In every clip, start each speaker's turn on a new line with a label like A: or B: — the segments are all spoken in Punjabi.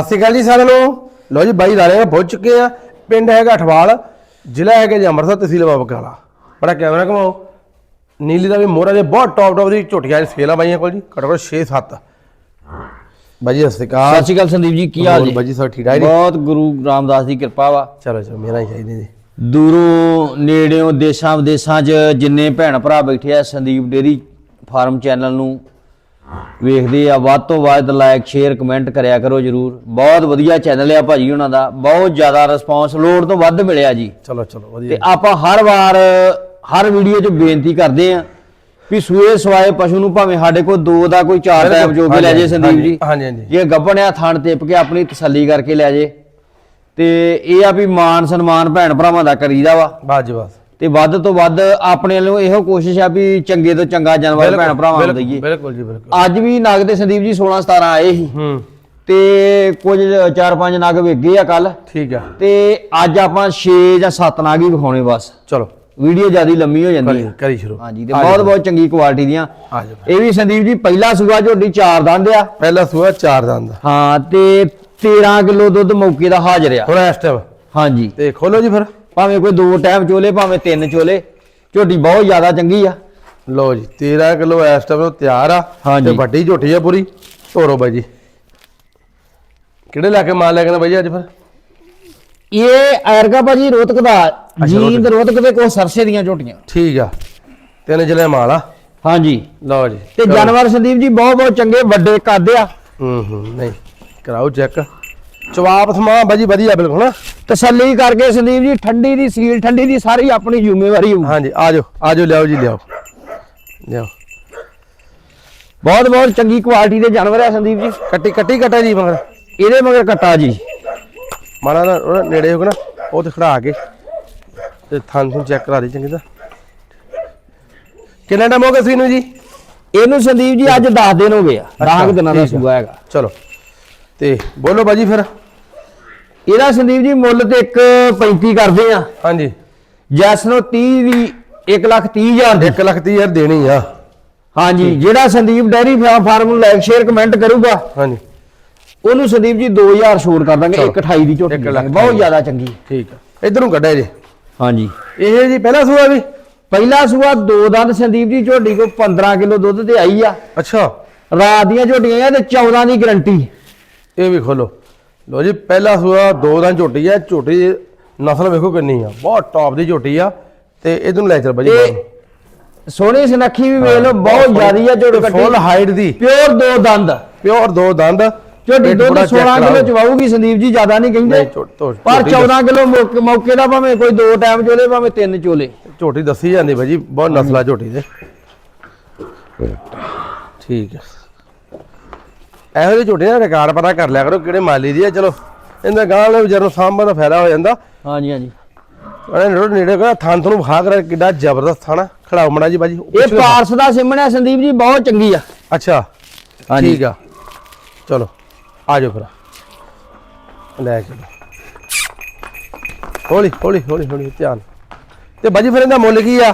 A: ਸਤਿ ਸ਼੍ਰੀ ਅਕਾਲ ਜੀ ਸਾਰਿਆਂ ਨੂੰ। ਲੋ ਜੀ ਬਾਈ ਲਾਲੇ ਪਹੁੰਚ ਚੁੱਕੇ ਆ। ਪਿੰਡ ਹੈਗਾ ਅਠਵਾਲ ਜ਼ਿਲ੍ਹਾ ਹੈਗਾ ਜੀ ਅੰਮ੍ਰਿਤਸਰ ਤਹਿਸੀਲ ਬਾਬਕਾਲਾ ਬੜਾ ਕੈਮਰਾ ਘਮਾਓ। ਨੀਲੀ ਦਾ ਵੀ ਮੋਹਰਾ ਦੇ ਬਹੁਤ ਟੌਪ ਟੌਪ ਦੀ ਝੋਟੀਆਂ ਦੀ ਸੇਲ ਆ ਬਾਈਆਂ ਕੋਲ ਜੀ ਘੱਟੋ ਘੱਟ 6 7 ਬਾਈ ਜੀ ਸਤਿ ਸ਼੍ਰੀ ਅਕਾਲ।
B: ਸਤਿ ਸ਼੍ਰੀ ਅਕਾਲ ਸੰਦੀਪ ਜੀ ਕੀ ਹਾਲ ਜੀ?
A: ਬਾਈ ਜੀ ਸਭ ਠੀਕ ਠਾਕ ਜੀ?
B: ਬਹੁਤ ਗੁਰੂ ਰਾਮਦਾਸ ਦੀ ਕਿਰਪਾ ਵਾ।
A: ਚਲੋ ਚਲੋ ਮੇਰਾ ਹੀ ਚਾਹੀਦਾ ਜੀ।
B: ਦੂਰੋਂ ਨੇੜਿਓਂ ਦੇਸ਼ਾਂ ਵਿਦੇਸ਼ਾਂ 'ਚ ਜਿੰਨੇ ਭੈਣ ਭਰਾ ਬੈਠੇ ਆ ਸੰਦੀਪ ਡੇਰੀ ਫਾਰਮ ਚੈਨਲ ਨੂੰ ਵੇਖਦੇ ਆ ਵੱਧ ਤੋਂ ਵੱਧ ਲਾਈਕ ਸ਼ੇਅਰ ਕਮੈਂਟ ਕਰਿਆ ਕਰੋ ਜਰੂਰ। ਬਹੁਤ ਵਧੀਆ ਚੈਨਲ ਆ ਭਾਜੀ ਉਹਨਾਂ ਦਾ। ਬਹੁਤ ਜ਼ਿਆਦਾ ਰਿਸਪੌਂਸ ਲੋੜ ਤੋਂ ਵੱਧ ਮਿਲਿਆ ਜੀ।
A: ਚਲੋ ਚਲੋ
B: ਤੇ
A: ਵਧੀਆ
B: ਆਪਾਂ ਹਰ ਵਾਰ ਹਰ ਵੀਡੀਓ 'ਚ ਬੇਨਤੀ ਕਰਦੇ ਆ ਵੀ ਸੂਏ ਸਵਾਏ ਪਸ਼ੂ ਨੂੰ ਭਾਵੇਂ ਸਾਡੇ ਕੋਲ ਦੋ ਦਾ ਕੋਈ ਚਾਰ ਟਾਈਮ ਜੋ ਵੀ ਲੈ ਜੇ ਸੰਦੀਪ ਜੀ।
A: ਹਾਂਜੀ ਹਾਂਜੀ।
B: ਜੇ ਗੱਭਣ ਆ ਥਣ ਟਿਪ ਕੇ ਆਪਣੀ ਤਸੱਲੀ ਕਰਕੇ ਲੈ ਜੇ। ਤੇ ਇਹ ਆ ਵੀ ਮਾਨ ਸਨਮਾਨ ਭੈਣ ਭਰਾਵਾਂ ਦਾ ਕਰੀਦਾ ਵਾ।
A: ਬਸ ਜੀ ਬਸ।
B: ਤੇ ਵੱਧ ਤੋਂ ਵੱਧ ਆਪਣੇ ਵੱਲੋਂ ਇਹੋ ਕੋਸ਼ਿਸ਼ ਆ ਵੀ ਚੰਗੇ ਤੋਂ ਚੰਗਾ ਜਾਨਵਰ ਭੈਣ ਭਰਾਵਾਂ ਨੂੰ ਦਈਏ।
A: ਬਿਲਕੁਲ ਜੀ ਬਿਲਕੁਲ।
B: ਅੱਜ ਵੀ ਨਗ ਦੇ ਸੰਦੀਪ ਜੀ 16 17 ਆਏ ਸੀ।
A: ਹੂੰ।
B: ਤੇ ਕੁਝ ਚਾਰ ਪੰਜ ਨਗ ਵੇਗੇ ਆ ਕੱਲ
A: ਠੀਕ ਆ।
B: ਤੇ ਅੱਜ ਆਪਾਂ 6 ਜਾਂ 7 ਨਗ ਹੀ ਵਿਖਾਉਣੇ ਬਸ।
A: ਚਲੋ।
B: ਵੀਡੀਓ ਜਿਆਦੀ ਲੰਮੀ ਹੋ ਜਾਂਦੀ ਹੈ
A: ਕਰੀ ਸ਼ੁਰੂ।
B: ਹਾਂਜੀ ਤੇ ਬਹੁਤ ਬਹੁਤ ਚੰਗੀ ਕੁਆਲਿਟੀ ਦੀਆਂ। ਇਹ ਵੀ ਸੰਦੀਪ ਜੀ ਪਹਿਲਾ ਸੂਆ ਝੋਡੀ ਚਾਰ ਦੰਦ ਆ।
A: ਪਹਿਲਾ ਸੂਆ ਚਾਰ ਦੰਦ।
B: ਹਾਂ ਤੇ 13 ਕਿਲੋ ਦੁੱਧ ਮੌਕੇ ਦਾ ਹਾਜ਼ਰ ਆ।
A: ਹੁਣ ਇਸ ਟਾਈਮ
B: ਹਾਂਜੀ।
A: ਤੇ ਖੋਲੋ ਜੀ ਫਿਰ।
B: ਭਾਵੇਂ ਕੋਈ ਦੋ ਟਾਈਮ ਚੋਲੇ ਭਾਵੇਂ ਤਿੰਨ ਚੋਲੇ ਝੋਟੀ ਬਹੁਤ ਜ਼ਿਆਦਾ ਚੰਗੀ ਆ।
A: ਲਓ ਜੀ 13 ਕਿਲੋ ਇਸ ਟਾਈਮ ਤਿਆਰ ਆ
B: ਹਾਂਜੀ।
A: ਤੇ ਵੱਡੀ ਝੋਟੀ ਆ ਪੂਰੀ। ਤੋਰੋ ਬਾਈ ਜੀ। ਕਿਹੜੇ ਲੈ ਕੇ ਮਾਲ ਲੈ ਕੇ ਬਾਈ ਜੀ ਅੱਜ ਫਿਰ?
B: ਇਹ ਐਰਗਾ ਭਾਜੀ ਰੋਤਕ ਦਾ ਜੀਂਦ। ਰੋਤਕ ਦੇ ਕੋ ਸਰਸੇ ਦੀਆਂ ਝੋਟੀਆਂ।
A: ਠੀਕ ਆ। ਤਿੰਨ ਜ਼ਿਲ੍ਹੇ ਮਾਲ ਆ।
B: ਹਾਂਜੀ।
A: ਲਓ ਜੀ
B: ਤੇ। ਜਾਨਵਰ ਸੰਦੀਪ ਜੀ ਬਹੁਤ ਬਹੁਤ ਚੰਗੇ ਵੱਡੇ ਕੱਦ ਆ।
A: ਹੂੰ ਹੂੰ ਨਹੀਂ ਕਰਾਓ ਚੈੱਕ। ਜਵਾਬ ਸਮਾ ਬਾਈ ਜੀ ਵਧੀਆ ਬਿਲਕੁਲ ਨਾ।
B: ਤਸੱਲੀ ਕਰਕੇ ਸੰਦੀਪ ਜੀ ਠੰਡੀ ਦੀ ਸੀਲ ਠੰਡੀ ਦੀ ਸਾਰੀ ਆਪਣੀ ਜ਼ਿੰਮੇਵਾਰੀ ਹੋਊ।
A: ਹਾਂਜੀ ਆਜੋ ਆਜੋ ਲਿਆਓ ਜੀ ਲਿਆਓ। ਲਿਆਓ।
B: ਬਹੁਤ ਬਹੁਤ ਚੰਗੀ ਕੁਆਲਿਟੀ ਦੇ ਜਾਨਵਰ ਆ ਸੰਦੀਪ ਜੀ।
A: ਕੱਟੀ ਕੱਟੀ ਕਟਾ ਜੀ ਮਗਰ।
B: ਇਹਦੇ ਮਗਰ ਕੱਟਾ ਜੀ।
A: ਮਾੜਾ ਨਾ ਉਹਦਾ ਨੇੜੇ ਹੋ ਨਾ ਉਹ ਤੇ ਖੜਾ ਕੇ। ਤੇ ਥਾਂ ਨੂੰ ਚੈੱਕ ਕਰਾ ਦੇ ਚੰਗੀ ਤਰ੍ਹਾਂ। ਕਿੰਨਾ ਟਾਈਮ ਹੋ ਗਿਆ ਸੀ ਨੂੰ ਜੀ?
B: ਇਹਨੂੰ ਸੰਦੀਪ ਜੀ ਅੱਜ 10 ਦਿਨ ਹੋ ਗਏ ਆ। 10 ਦਿਨਾਂ ਦਾ
A: ਆ।
B: ਸੂਆ ਹੈਗਾ।
A: ਚਲੋ। ਤੇ ਬੋਲੋ ਬਾਜੀ ਫਿਰ।
B: ਇਹਦਾ ਸੰਦੀਪ ਜੀ ਮੁੱਲ ਤੇ 1.35 ਕਰਦੇ ਆ।
A: ਹਾਂਜੀ।
B: ਜੈਸ ਨੂੰ 30 ਦੀ 1 ਲੱਖ 30 ਹਜ਼ਾਰ ਦੀ।
A: 1 ਲੱਖ ਤੀਹ ਹਜ਼ਾਰ ਦੇਣੀ ਆ।
B: ਹਾਂਜੀ ਜਿਹੜਾ ਸੰਦੀਪ ਡੈਰੀ ਫਾਰਮ ਨੂੰ ਲਾਈਕ ਸ਼ੇਅਰ ਕਮੈਂਟ ਕਰੂਗਾ।
A: ਹਾਂਜੀ।
B: ਉਹਨੂੰ ਸੰਦੀਪ ਜੀ 2000 ਛੋੜ ਕਰ ਦਾਂਗੇ
A: ਚਲੋ।
B: 128 ਦੀ ਝੋਟੀ ਬਹੁਤ। ਜ਼ਿਆਦਾ ਚੰਗੀ।
A: ਠੀਕ ਆ। ਇਧਰ ਕੱਢਿਆ ਜੀ
B: ਹਾਂਜੀ।
A: ਇਹ ਜੀ ਪਹਿਲਾ ਸੂਆ ਵੀ?
B: ਪਹਿਲਾ ਸੂਆ ਦੋ ਦੰਦ ਸੰਦੀਪ ਜੀ ਝੋਟੀ ਕੋ 15 ਕਿਲੋ ਦੁੱਧ ਤੇ ਆਈ ਆ।
A: ਅੱਛਾ।
B: ਰਾਤ ਦੀਆਂ ਝੋਟੀਆਂ ਆ ਤੇ 14 ਦੀ ਗਰੰਟੀ।
A: ਇਹ ਵੀ ਖੋਲੋ। ਲੋ ਜੀ ਪਹਿਲਾ ਸੂਆ ਦੋ ਦਾਂ ਝੋਟੀ ਆ ਝੋਟੀ ਨਸਲ ਵੇਖੋ ਕਿੰਨੀ ਆ ਬਹੁਤ ਟੌਪ ਦੀ ਝੋਟੀ ਆ ਤੇ ਇਧਰ ਨੂੰ ਲੈ ਚੱਲ ਬਾਜੀ
B: ਸੋਹਣੀ ਸੁਨੱਖੀ ਵੀ ਵੇਖ ਲਓ ਬਹੁਤ ਜ਼ਿਆਦੀ ਆ ਝੋਟ
A: ਫੁੱਲ ਹਾਈਟ ਦੀ।
B: ਪਿਓਰ ਦੋ ਦੰਦ।
A: ਪਿਓਰ ਦੋ ਦੰਦ।
B: ਝੋਟੀ ਦੁੱਧ
A: ਬੜਾ
B: 16
A: check
B: ਕਿਲੋ। ਚਵਾਊਗੀ ਸੰਦੀਪ ਜੀ ਜ਼ਿਆਦਾ ਨਹੀਂ ਕਹਿੰਦੇ। ਪਰ
A: ਝੋਟੀ
B: 14 ਕਿਲੋ ਮੌਕੇ ਮੌਕੇ ਦਾ ਭਾਵੇਂ ਕੋਈ ਦੋ ਟਾਈਮ ਚੋਲੇ ਭਾਵੇਂ ਤਿੰਨ ਚੋਲੇ।
A: ਝੋਟੀ ਦੱਸੀ ਜਾਂਦੀ ਬਾਜੀ ਬਹੁਤ ਨਸਲਾ ਝੋਟੀ ਦੇ। ਠੀਕ ਹੈ। ਇਹੋ ਜਿਹੀ ਝੋਟੀ ਦਾ ਰਿਕਾਰਡ ਪਤਾ ਕਰ ਲਿਆ ਕਰੋ ਕਿਹੜੇ ਮਾਲੀ ਦੀ ਆ ਚਲੋ। ਇਹਦਾ ਗਾਂ ਵਾਲੇ ਵਿਚਾਰ ਨੂੰ ਸਾਂਭਣ ਦਾ ਫਾਇਦਾ ਹੋ ਜਾਂਦਾ।
B: ਹਾਂਜੀ ਹਾਂਜੀ।
A: ਉਹਨੇ ਨੇੜੇ ਨੇੜੇ ਕਰਾ ਥਾਂ ਤੁਹਾਨੂੰ ਖਾ ਕਰ ਕਿੱਡਾ ਜ਼ਬਰਦਸਤ ਥਾਣਾ। ਖੜਾਓ ਮੜਾ ਜੀ ਬਾਜੀ
B: ਇਹ ਪਾਰਸ ਦਾ ਸਿਮਣਿਆ ਸੰਦੀਪ ਜੀ ਬਹੁਤ ਚੰਗੀ ਆ।
A: ਅੱਛਾ
B: ਹਾਂਜੀ।
A: ਠੀਕ ਆ। ਚਲੋ ਆ ਜਾਓ ਫਿਰ। ਲੈ ਚਲੋ ਹੌਲੀ ਹੌਲੀ ਹੌਲੀ ਹੌਲੀ ਧਿਆਨ। ਤੇ ਬਾਜੀ ਫਿਰ ਇਹਦਾ ਮੁੱਲ ਕੀ ਆ?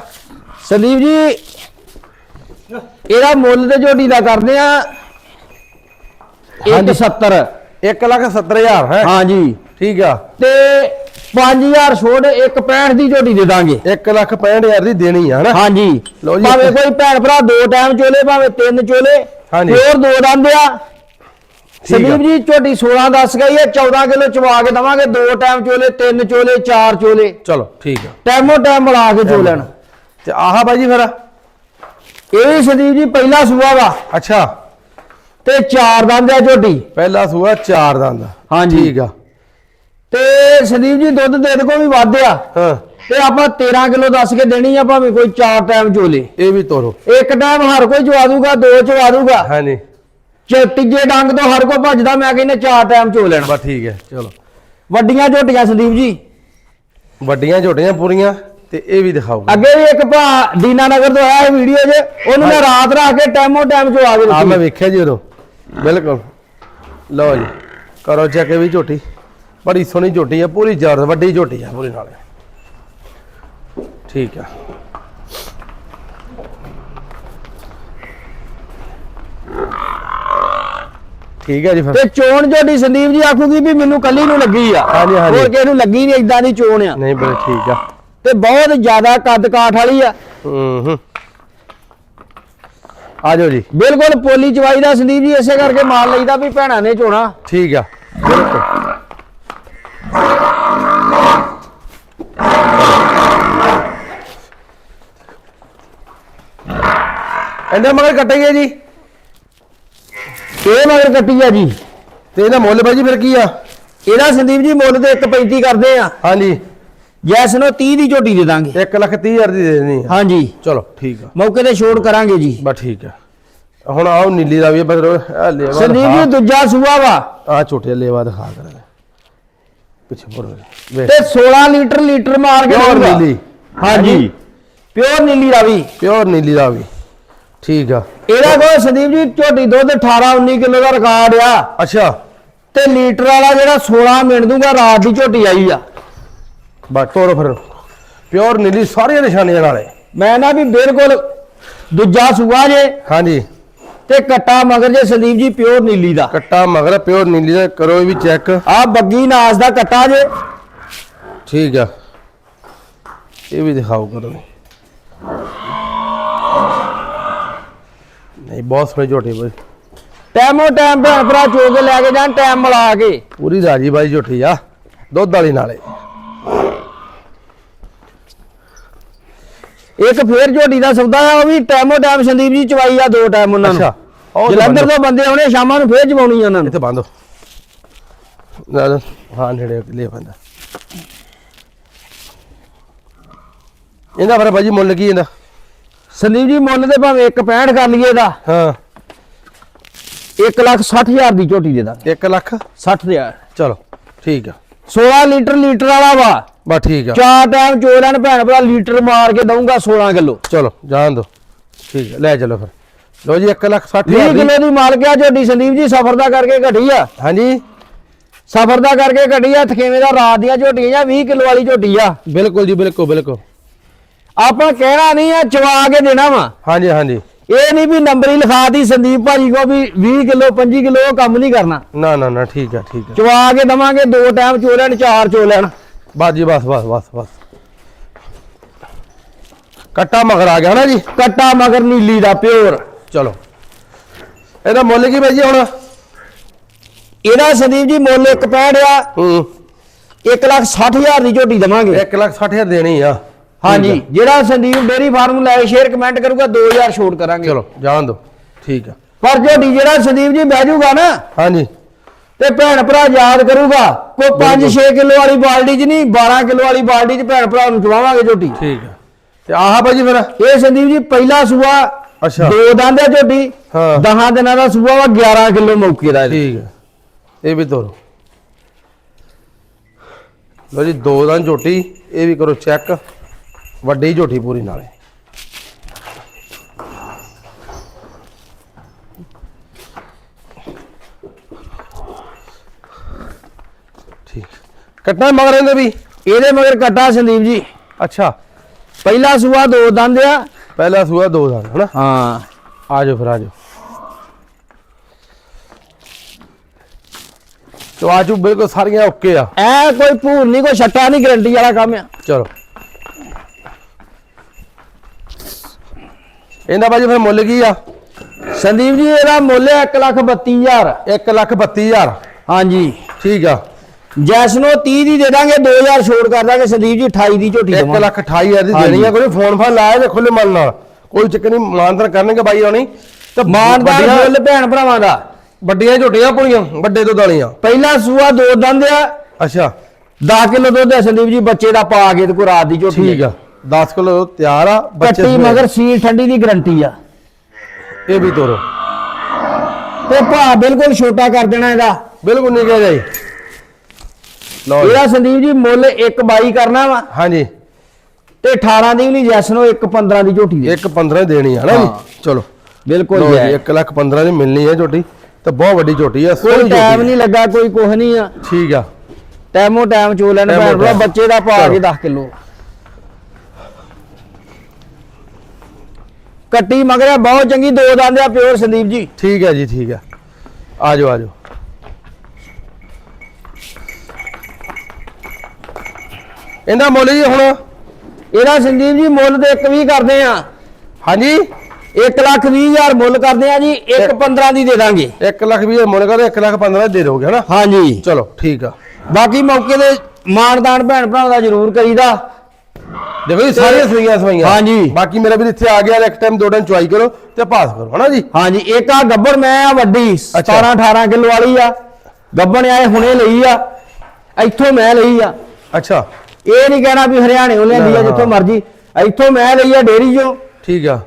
B: ਸੰਦੀਪ ਜੀ ਇਹਦਾ ਮੁੱਲ ਤੇ ਝੋਟੀ ਦਾ ਕਰਦੇ ਆ। 170
A: 1 ਲੱਖ 70 ਹਜ਼ਾਰ ਹੈ?
B: ਹਾਂਜੀ।
A: ਠੀਕ ਆ।
B: ਤੇ 5000 ਛੋੜ 165 ਦੀ ਝੋਟੀ ਦੇ ਦਾਂਗੇ।
A: 1 ਲੱਖ 65 ਹਜ਼ਾਰ ਦੀ ਦੇਣੀ ਆ ਹਨਾ
B: ਹਾਂਜੀ।
A: ਲਓ ਜੀ।
B: ਭਾਵੇਂ ਕੋਈ ਭੈਣ ਭਰਾ ਦੋ ਟਾਈਮ ਚੋਲੇ ਭਾਵੇਂ ਤਿੰਨ ਚੋਲੇ
A: ਹਾਂਜੀ।
B: ਹੋਰ ਦੋ ਦੰਦ ਆ।
A: ਆ।
B: ਸੰਦੀਪ ਜੀ ਝੋਟੀ 16 ਦੱਸ ਗਈ ਹੈ 14 ਕਿਲੋ ਚਵਾ ਕੇ ਦਵਾਂਗੇ ਦੋ ਟਾਈਮ ਚੋਲੇ ਤਿੰਨ ਚੋਲੇ ਚਾਰ ਚੋਲੇ।
A: ਚਲੋ ਠੀਕ ਆ।
B: ਟਾਈਮੋ ਟਾਈਮ ਮਿਲਾ ਕੇ ਚੋ ਲੈਣ।
A: ਤੇ ਆਹ ਬਾਜੀ ਫਿਰ?
B: ਇਹ ਸੰਦੀਪ ਜੀ ਪਹਿਲਾ ਸੂਆ ਵਾ।
A: ਅੱਛਾ।
B: ਤੇ ਚਾਰ ਦੰਦ ਆ ਝੋਟੀ
A: ਪਹਿਲਾ ਸੂਆ ਚਾਰ ਦੰਦ।
B: ਹਾਂਜੀ।
A: ਠੀਕ ਆ।
B: ਤੇ ਸੰਦੀਪ ਜੀ ਦੁੱਧ ਦੇ ਕੋ ਵੀ ਵੱਧ ਆ।
A: ਹਾਂ।
B: ਤੇ ਆਪਾਂ 13 ਕਿਲੋ ਦੱਸ ਕੇ ਦੇਣੀ ਆ ਭਾਵੇਂ ਕੋਈ ਚਾਰ ਟਾਈਮ ਚੋਲੇ।
A: ਇਹ ਵੀ ਤੋਰੋ।
B: ਇੱਕ ਟਾਈਮ ਹਰ ਕੋਈ ਚਵਾ ਦੂਗਾ ਦੋ ਚਵਾ ਦੂਗਾ।
A: ਹਾਂਜੀ।
B: ਚ ਤੀਜੇ ਡੰਗ ਤੋਂ ਹਰ ਕੋਈ ਭੱਜਦਾ ਮੈਂ ਕਹਿੰਦਾ ਚਾਰ ਟਾਈਮ ਚੋ ਲੈਣਾ।
A: ਬਸ ਠੀਕ ਹੈ ਚਲੋ।
B: ਵੱਡੀਆਂ ਝੋਟੀਆਂ ਸੰਦੀਪ ਜੀ।
A: ਵੱਡੀਆਂ ਝੋਟੀਆਂ ਪੂਰੀਆਂ ਤੇ ਇਹ ਵੀ ਦਿਖਾਓ।
B: ਅੱਗੇ ਵੀ ਇੱਕ ਭਾ ਦੀਨਾ ਨਗਰ ਤੋਂ ਆਇਆ ਵੀਡੀਓ 'ਚ। ਉਹਨੂੰ ਮੈਂ ਰਾਤ ਰੱਖ ਕੇ ਟਾਈਮੋ ਟਾਈਮ ਚਵਾ ਕੇ
A: ਆ ਮੈਂ
B: ਦਿੱਤੀ
A: ਵੇਖਿਆ ਜੀ ਉਦੋਂ। ਬਿਲਕੁਲ। ਲਓ ਜੀ ਕਰੋ ਚੈੱਕ ਇਹ ਵੀ ਝੋਟੀ। ਬੜੀ ਸੋਹਣੀ ਝੋਟੀ ਆ ਪੂਰੀ ਜ਼ਬਰ ਵੱਡੀ ਝੋਟੀ ਆ ਪੂਰੀ ਨਾਲੇ। ਠੀਕ ਆ। ਠੀਕ ਹੈ ਜੀ ਫਿਰ।
B: ਤੇ ਚੋਣ ਝੋਟੀ ਸੰਦੀਪ ਜੀ ਆਖੂਗੀ ਵੀ ਮੈਨੂੰ ਕੱਲੀ ਨੂੰ ਲੱਗੀ ਆ।
A: ਹਾਂਜੀ, ਹਾਂਜੀ।
B: ਹੋਰ ਕਿਸੇ ਨੂੰ ਲੱਗੀ ਨਹੀਂ ਇਦਾਂ ਦੀ ਚੋਣ ਆ।
A: ਨਹੀਂ ਬੜੇ ਠੀਕ ਆ।
B: ਤੇ ਬਹੁਤ ਜ਼ਿਆਦਾ ਕੱਦ ਕਾਠ ਵਾਲੀ ਆ।
A: ਹੂੰ ਹੂੰ। ਆ ਜਾਓ ਜੀ।
B: ਬਿਲਕੁਲ ਪੋਲੀ ਚਵਾਈ ਦਾ ਸੰਦੀਪ ਜੀ ਇਸੇ ਕਰਕੇ ਮਾਲ ਲਈਦਾ ਵੀ ਭੈਣਾਂ ਨੇ ਚੋਣਾ।
A: ਠੀਕ ਆ। ਬਿਲਕੁਲ। ਇਹਦੇ ਮਗਰ ਕੱਟੇਗੇ ਜੀ।
B: ਇਹ ਮਗਰ ਕੱਟੀ ਆ ਜੀ।
A: ਤੇ ਇਹਦਾ ਮੁੱਲ ਬਾਈ ਜੀ ਫਿਰ ਕੀ ਆ?
B: ਇਹਦਾ ਸੰਦੀਪ ਜੀ ਮੁੱਲ ਤੇ 1.35 ਕਰਦੇ ਆ।
A: ਹਾਂਜੀ।
B: ਜੈਸ ਨੂੰ 30 ਦੀ ਝੋਟੀ ਦੇ ਦਾਂਗੇ।
A: 1 ਲੱਖ 30 ਹਜ਼ਾਰ ਦੀ ਦੇ ਦੇਣੀ ਆ।
B: ਹਾਂਜੀ।
A: ਚਲੋ ਠੀਕ ਆ।
B: ਮੌਕੇ ਤੇ ਛੋੜ ਕਰਾਂਗੇ ਜੀ।
A: ਬਸ ਠੀਕ ਆ। ਹੁਣ ਆਓ ਨੀਲੀ ਦਾ ਵੀ ਬਸ ਆ ਲੇਵਾ
B: ਸੰਦੀਪ ਜੀ ਦੂਜਾ ਸੂਆ ਵਾ।
A: ਆ ਛੋਟੇ ਲੇਵਾ ਦਿਖਾ ਕਰ। ਪਿੱਛੇ ਮੁੜ ਵੇਖ।
B: ਤੇ 16 ਲੀਟਰ ਲੀਟਰ ਮਾਰ ਕੇ
A: ਪਿਓਰ। ਨੀਲੀ।
B: ਹਾਂਜੀ। ਪਿਓਰ ਨੀਲੀ ਰਾਵੀ
A: ਪਿਓਰ ਨੀਲੀ ਦਾ ਵੀ। ਠੀਕ ਆ।
B: ਇਹਦਾ ਕੋਈ ਸੰਦੀਪ ਜੀ ਝੋਟੀ ਦੁੱਧ 18 19 ਕਿਲੋ ਦਾ ਰਿਕਾਰਡ ਆ।
A: ਅੱਛਾ।
B: ਤੇ ਲੀਟਰ ਵਾਲਾ ਜਿਹੜਾ 16 ਮਿੰਟ ਦੂਗਾ ਰਾਤ ਦੀ ਝੋਟੀ ਆਈ ਆ।
A: ਬਸ ਤੋਰੋ ਫਿਰ। ਪਿਓਰ ਨੀਲੀ ਸਾਰੀਆਂ ਨਿਸ਼ਾਨੀਆਂ ਨਾਲੇ।
B: ਮੈਂ ਨਾ ਵੀ ਬਿਲਕੁਲ ਦੂਜਾ ਸੂਆ ਜੇ।
A: ਹਾਂਜੀ।
B: ਤੇ ਕੱਟਾ ਮਗਰ ਜੇ ਸੰਦੀਪ ਜੀ ਪਿਓਰ ਨੀਲੀ ਦਾ।
A: ਕੱਟਾ ਮਗਰ ਪਿਓਰ ਨੀਲੀ ਦਾ ਕਰੋ ਇਹ ਵੀ ਚੈੱਕ
B: ਆ ਬੱਗੀ ਨਾਸ ਦਾ ਕੱਟਾ ਜੇ।
A: ਠੀਕ ਆ। ਇਹ ਵੀ ਦਿਖਾਓ ਕਰੋ ਨਹੀਂ ਬਹੁਤ ਸੋਹਣੀ ਝੋਟੀ ਬਈ।
B: ਟਾਈਮੋ ਟਾਈਮ ਭਰਾ ਚੋ ਕੇ ਲੈ ਕੇ ਜਾਣ ਟਾਈਮ ਮਿਲਾ ਕੇ।
A: ਪੂਰੀ ਰਾਜੀ ਬਾਈ ਝੋਟੀ ਆ। ਦੁੱਧ ਵਾਲੀ ਨਾਲੇ।
B: ਇੱਕ ਫੇਰ ਝੋਟੀ ਦਾ ਸੌਦਾ ਆ ਉਹ ਵੀ ਟਾਈਮੋ ਟਾਈਮ ਸੰਦੀਪ ਜੀ ਚਵਾਈ ਆ ਦੋ ਟਾਈਮ ਉਹਨਾਂ ਨੂੰ।
A: ਅੱਛਾ ਉਹ
B: ਜਲੰਧਰ ਤੋਂ ਬੰਦੇ ਆਉਣੇ ਸ਼ਾਮਾਂ ਨੂੰ ਫੇਰ ਜਵਾਉਣੀ ਉਹਨਾਂ ਨੂੰ।
A: ਇੱਥੇ ਬੰਦੋ ਨਾ ਹਾਂ ਨੇੜੇ ਲੈ ਬੰਦਾ। ਇਹਦਾ ਫਿਰ ਬਾਜੀ ਮੁੱਲ ਕੀ ਇਹਦਾ?
B: ਸੰਦੀਪ ਜੀ ਮੁੱਲ ਤੇ ਭਾਵੇਂ 165 ਕਰ ਲਈਏ ਦਾ
A: ਹਾਂ।
B: 1 ਲੱਖ 60 ਹਜ਼ਾਰ ਦੀ ਝੋਟੀ ਦੇ ਦਾਂਗੇ।
A: 1 ਲੱਖ?
B: 60 ਹਜ਼ਾਰ।
A: ਚਲੋ ਠੀਕ ਆ।
B: 16 ਲੀਟਰ ਲੀਟਰ ਵਾਲਾ ਵਾ।
A: ਬਸ ਠੀਕ ਆ।
B: ਚਾਰ ਟਾਈਮ ਚੋ ਲੈਣ ਭੈਣ ਭਰਾ ਲੀਟਰ ਮਾਰ ਕੇ ਦਊਂਗਾ 16 ਕਿਲੋ।
A: ਚਲੋ ਜਾਣ ਦੋ। ਠੀਕ ਹੈ ਲੈ ਚਲੋ ਫਿਰ। ਲੋ ਜੀ 1 ਲੱਖ 60
B: 20
A: ਹਜ਼ਾਰ ਦੀ।
B: ਕਿਲੋ ਦੀ ਮਾਲਕ ਆ ਝੋਟੀ ਸੰਦੀਪ ਜੀ ਸਫਰ ਦਾ ਕਰਕੇ ਘਟੀ ਆ।
A: ਹਾਂਜੀ।
B: ਸਫਰ ਦਾ ਕਰਕੇ ਘਟੀ ਆ ਥਕੇਵੇਂ ਦਾ ਰਾਤ ਦੀਆਂ ਝੋਟੀਆਂ ਜਾਂ 20 ਕਿਲੋ ਵਾਲੀ ਝੋਟੀ ਆ।
A: ਬਿਲਕੁਲ ਜੀ ਬਿਲਕੁਲ ਬਿਲਕੁਲ।
B: ਆਪਾਂ ਕਹਿਣਾ ਨਹੀਂ ਆ ਚਵਾ ਕੇ ਦੇਣਾ ਵਾ।
A: ਹਾਂਜੀ ਹਾਂਜੀ।
B: ਇਹ ਨਹੀਂ ਵੀ ਨੰਬਰ ਹੀ ਲਿਖਾਤੀ ਸੰਦੀਪ ਭਾਜੀ ਕੋ ਵੀ 20 ਕਿਲੋ 25 ਕਿਲੋ ਕੰਮ ਨਹੀਂ ਕਰਨਾ।
A: ਨਾ ਨਾ ਨਾ ਠੀਕ ਆ ਠੀਕ ਆ।
B: ਚਵਾ ਕੇ ਦਵਾਂਗੇ ਦੋ ਟਾਈਮ ਚੋ ਲੈਣ ਚਾਰ ਚੋ ਲੈਣ।
A: ਬਸ ਜੀ ਬਸ ਬਸ ਬਸ ਬਸ। ਕੱਟਾ ਮਗਰ ਆ ਗਿਆ ਨਾ ਜੀ।
B: ਕੱਟਾ ਮਗਰ ਨੀਲੀ ਦਾ ਪਿਓਰ।
A: ਚਲੋ। ਇਹਦਾ ਮੁੱਲ ਕੀ ਬਾਈ ਜੀ ਹੁਣ?
B: ਇਹਦਾ ਸੰਦੀਪ ਜੀ ਮੁੱਲ ਇੱਕ ਪੈੜ ਆ।
A: ਹੂੰ।
B: 1 ਲੱਖ 60 ਹਜ਼ਾਰ ਦੀ ਝੋਟੀ ਦਵਾਂਗੇ।
A: 1 ਲੱਖ 60 ਹਜ਼ਾਰ ਦੇਣੀ ਆ।
B: ਹਾਂਜੀ। ਜਿਹੜਾ ਸੰਦੀਪ ਡੇਰੀ ਫਾਰਮ ਲੈ ਸ਼ੇਅਰ ਕਮੈਂਟ ਕਰੂਗਾ 2000 ਛੋਟ। ਕਰਾਂਗੇ।
A: ਚਲੋ ਜਾਣ ਦੋ ਠੀਕ ਆ।
B: ਪਰ ਝੋਟੀ ਜਿਹੜਾ ਸੰਦੀਪ ਜੀ ਬਹਿ ਜਾਊਗਾ ਨਾ
A: ਹਾਂਜੀ।
B: ਤੇ ਭੈਣ ਭਰਾ ਯਾਦ ਕਰੂਗਾ। ਕੋਈ 5-6 ਕਿਲੋ ਵਾਲੀ ਬਾਲਟੀ 'ਚ ਨਹੀਂ 12 ਕਿਲੋ ਵਾਲੀ ਬਾਲਟੀ 'ਚ ਭੈਣ ਭਰਾ ਨੂੰ ਚਵਾਵਾਂਗੇ ਝੋਟੀ।
A: ਠੀਕ ਆ। ਤੇ ਆਹ ਬਾਈ ਜੀ ਫਿਰ
B: ਇਹ ਸੰਦੀਪ ਜੀ ਪਹਿਲਾ ਸੂਆ
A: ਅੱਛਾ।
B: ਦੋ ਦੰਦ ਹੈ ਝੋਟੀ
A: ਹਾਂ।
B: 10 ਦਿਨਾਂ ਦਾ ਸੂਆ ਵਾ 11 ਕਿਲੋ ਮੌਕੇ ਦਾ।
A: ਠੀਕ ਹੈ ਇਹ ਵੀ ਤੋਰੋ। ਲੋ ਜੀ ਦੋ ਦਾਂ ਝੋਟੀ ਇਹ ਵੀ ਕਰੋ ਚੈੱਕ। ਵੱਡੀ ਝੋਟੀ ਪੂਰੀ ਨਾਲੇ। ਠੀਕ। ਕੱਟਣਾ ਮਗਰ ਇਹਦੇ ਵੀ?
B: ਇਹਦੇ ਮਗਰ ਕੱਟਾ ਸੰਦੀਪ ਜੀ।
A: ਅੱਛਾ।
B: ਪਹਿਲਾ ਸੂਆ ਦੋ ਦੰਦ ਆ।
A: ਪਹਿਲਾ ਸੂਆ ਦੋ ਦਾਂ ਹਨਾ?
B: ਹਾਂ।
A: ਆ ਜਾਓ ਫਿਰ ਆ ਜਾਓ ਤੋ ਆਜੂ ਬਿਲਕੁਲ ਸਾਰੀਆਂ ਓਕੇ ਆ।
B: ਐ ਕੋਈ ਭੂਰ ਨਹੀਂ ਕੋਈ ਛੱਟਾ ਨਹੀਂ ਗਰੰਟੀ ਵਾਲਾ ਕੰਮ ਆ।
A: ਚਲੋ। ਇਹਦਾ ਬਾਜੀ ਫਿਰ ਮੁੱਲ ਕੀ ਆ?
B: ਸੰਦੀਪ ਜੀ ਇਹਦਾ ਮੁੱਲ ਹੈ 1 ਲੱਖ 32000
A: 1 ਲੱਖ 32000
B: ਹਾਂਜੀ।
A: ਠੀਕ ਆ।
B: ਜੈਸ ਨੂੰ 30 ਦੀ ਦੇ ਦਾਂਗੇ 2000 ਛੋੜ ਕਰ ਦਾਂਗੇ ਸੰਦੀਪ ਜੀ 28 ਦੀ ਝੋਟੀ
A: 1
B: ਦੇਵਾਂਗੇ।
A: ਲੱਖ 28000 ਦੀ ਦੇਣੀ ਆ ਕੋਈ ਫੋਨ ਫਾਨ ਲਾਇਆ ਤੇ ਖੁੱਲੇ ਮਨ ਨਾਲ। ਕੋਈ ਚੱਕਰ ਨਹੀਂ ਮਾਨਦਾਰ ਕਰਨਗੇ ਬਾਈ ਹੋਣੀ। ਤੇ
B: ਮਾਨਦਾਰ
A: ਵੱਡੀਆਂ-
B: ਮੁੱਲ ਭੈਣ ਭਰਾਵਾਂ ਦਾ।
A: ਵੱਡੀਆਂ ਝੋਟੀਆਂ ਪੂਰੀਆਂ ਵੱਡੇ ਦੁੱਧ ਵਾਲੀਆਂ।
B: ਪਹਿਲਾ ਸੂਆ ਦੋ ਦੰਦ ਆ।
A: ਅੱਛਾ।
B: 10 ਕਿਲੋ ਦੁੱਧ ਹੈ ਸੰਦੀਪ ਜੀ ਬੱਚੇ ਦਾ ਪਾ ਕੇ ਤੇ ਕੋਈ ਰਾਤ ਦੀ ਝੋਟੀ
A: ਠੀਕ ਆ। 10 ਕਿਲੋ ਤਿਆਰ ਆ ਬੱਚੇ
B: ਕੱਟੀ। ਮਗਰ ਸੀਲ ਠੰਡੀ ਦੀ ਗਰੰਟੀ ਆ।
A: ਇਹ ਵੀ ਤੋਰੋ।
B: ਤੇ ਭਾ ਬਿਲਕੁਲ ਛੋਟਾ ਕਰ ਦੇਣਾ ਇਹਦਾ।
A: ਬਿਲਕੁਲ ਨਹੀਂ ਕਿਹਾ ਜਾਈ ਲਓ ਜੀ।
B: ਇਹਦਾ ਸੰਦੀਪ ਜੀ ਮੁੱਲ 1.22 ਕਰਨਾ ਵਾ
A: ਹਾਂਜੀ।
B: ਤੇ 18 ਦੀ ਵੀ ਨਹੀਂ ਜੈਸ ਨੂੰ 1.15 ਦੀ ਝੋਟੀ ਦੇ।
A: ਇੱਕ 15 ਦੇਣੀ ਆ ਨਾ
B: ਹਾਂ।
A: ਜੀ ਚਲੋ।
B: ਬਿਲਕੁਲ
A: ਲਓ ਜੀ
B: ਜੈ।
A: 1 ਲੱਖ 15 ਦੀ ਮਿਲਣੀ ਹੈ ਝੋਟੀ ਤੇ ਬਹੁਤ ਵੱਡੀ ਝੋਟੀ ਆ
B: ਕੋਈ
A: ਸੋਹਣੀ
B: ਟਾਈਮ
A: ਝੋਟੀ
B: ਨਹੀਂ ਲੱਗਾ ਕੋਈ ਕੁਝ ਨਹੀਂ ਆ।
A: ਠੀਕ ਆ।
B: ਟਾਈਮੋ ਟਾਈਮ ਚੋ ਲੈਣ
A: ਟਾਈਮੋ
B: ਭੈਣ ਭਰਾ
A: ਟਾਈਮ।
B: ਬੱਚੇ ਦਾ ਪਾ
A: ਚਲੋ।
B: ਕੇ 10 ਕਿਲੋ। ਕੱਟੀ ਮਗਰ ਬਹੁਤ ਚੰਗੀ ਦੋ ਦੰਦ ਆ ਪਿਓਰ ਸੰਦੀਪ ਜੀ।
A: ਠੀਕ ਹੈ ਜੀ ਠੀਕ ਹੈ ਆ ਜਾਓ ਆ ਜਾਓ ਇਹਦਾ ਮੁੱਲ ਜੀ ਹੁਣ
B: ਇਹਦਾ ਸੰਜੀਵ ਜੀ ਮੁੱਲ ਤੇ ਇੱਕ ਵੀ ਕਰਦੇ ਆ।
A: ਹਾਂਜੀ?
B: 1 ਲੱਖ 20 ਹਜ਼ਾਰ ਮੁੱਲ ਕਰਦੇ ਆ ਜੀ 1 15 ਦੀ ਦੇ ਦਾਂਗੇ।
A: 1 ਲੱਖ ਵੀ ਮੁੱਲ ਕਰਦੇ 1 ਲੱਖ 15 ਦੇ ਦੋਗੇ ਹਨਾ?
B: ਹਾਂਜੀ।
A: ਚਲੋ ਠੀਕ ਆ।
B: ਬਾਕੀ ਮੌਕੇ ਤੇ ਮਾਨਦਾਨ ਭੈਣ ਭਰਾਵਾਂ ਦਾ ਜ਼ਰੂਰ ਕਰੀਦਾ।
A: ਦੇਖੋ ਜੀ ਸਾਰੀਆਂ ਸੂਈਆਂ ਸਵਾਈਆਂ।
B: ਹਾਂਜੀ।
A: ਬਾਕੀ ਮੇਰਾ ਵੀ ਇੱਥੇ ਆ ਗਿਆ ਇੱਕ ਟਾਈਮ ਦੋ ਟਾਈਮ ਚੁਆਈ ਕਰੋ ਤੇ ਪਾਸ ਕਰੋ ਹਨਾ ਜੀ?
B: ਹਾਂਜੀ ਇੱਕ ਆ ਗੱਬੜ ਮੈਂ ਆ ਵੱਡੀ 17 18 ਕਿਲੋ ਵਾਲੀ ਆ। ਗੱਬਣ ਆਏ ਹੁਣੇ ਲਈ ਆ ਇੱਥੋਂ ਮੈਂ ਲਈ ਆ।
A: ਅੱਛਾ।
B: ਇਹ ਨਹੀਂ ਕਹਿਣਾ ਵੀ ਹਰਿਆਣੇ ਲਿਆਂਦੀ ਆ
A: ਹਾਂ।
B: ਜਿੱਥੋਂ ਮਰਜ਼ੀ। ਇੱਥੋਂ ਮੈਂ ਲਈ ਆ ਡੇਰੀ ਚੋਂ।
A: ਠੀਕ ਆ।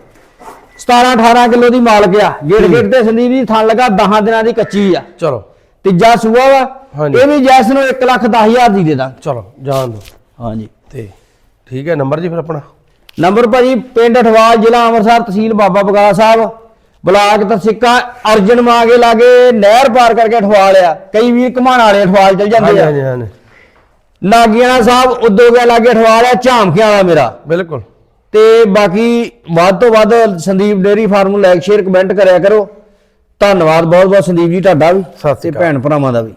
B: 17 18 ਕਿਲੋ ਦੀ ਮਾਲਕ ਆ। ਗੇੜ ਗੇੜ ਤੇ ਸੰਦੀਪ ਜੀ ਥਣ ਲਗਾ 10 ਦਿਨਾਂ ਦੀ ਕੱਚੀ ਆ।
A: ਚਲੋ।
B: ਤੀਜਾ ਸੂਆ ਵਾ। ਇਹ ਵੀ ਜੈਸ ਨੂੰ 1 ਲੱਖ 10 ਹਜ਼ਾਰ ਦੀ ਦੇ ਦਾਂ
A: ਚਲੋ ਜਾਣ ਦੋ
B: ਹਾਂਜੀ।
A: ਤੇ ਠੀਕ ਹੈ ਨੰਬਰ ਜੀ ਫਿਰ ਆਪਣਾ?
B: ਨੰਬਰ ਭਾਜੀ ਪਿੰਡ ਅਠਵਾਲ ਜ਼ਿਲ੍ਹਾ ਅੰਮ੍ਰਿਤਸਰ ਤਹਿਸੀਲ ਬਾਬਾ ਬਗਾਲਾ ਸਾਹਿਬ। ਬਲਾਕ ਤਸਿੱਕਾ ਅਰਜਨ ਮਾਗੇ ਲਾਗੇ ਨਹਿਰ ਪਾਰ ਕਰਕੇ ਅਠਵਾਲ ਆ। ਕਈ ਵੀਰ ਘਮਾਣ ਵਾਲੇ ਅਠਵਾਲ ਚਲ ਜਾਂਦੇ ਆ। ਨਾਗੀਆਣਾ ਸਾਹਿਬ ਉਦੋਗਿਆ ਲਾਗੇ ਅਠਵਾਲ ਆ ਝਾਮਕਿਆਂ ਵਾਲਾ ਮੇਰਾ।
A: ਬਿਲਕੁਲ।
B: ਤੇ ਬਾਕੀ ਵੱਧ ਤੋਂ ਵੱਧ ਸੰਦੀਪ ਡੇਰੀ ਫਾਰਮ ਨੂੰ ਲਾਈਕ ਸ਼ੇਅਰ ਕਮੈਂਟ ਕਰਿਆ ਕਰੋ। ਧੰਨਵਾਦ ਬਹੁਤ ਬਹੁਤ ਸੰਦੀਪ ਜੀ ਤੁਹਾਡਾ ਵੀ
A: ਸਤਿ
B: ਤੇ ਭੈਣ ਭਰਾਵਾਂ ਦਾ ਵੀ।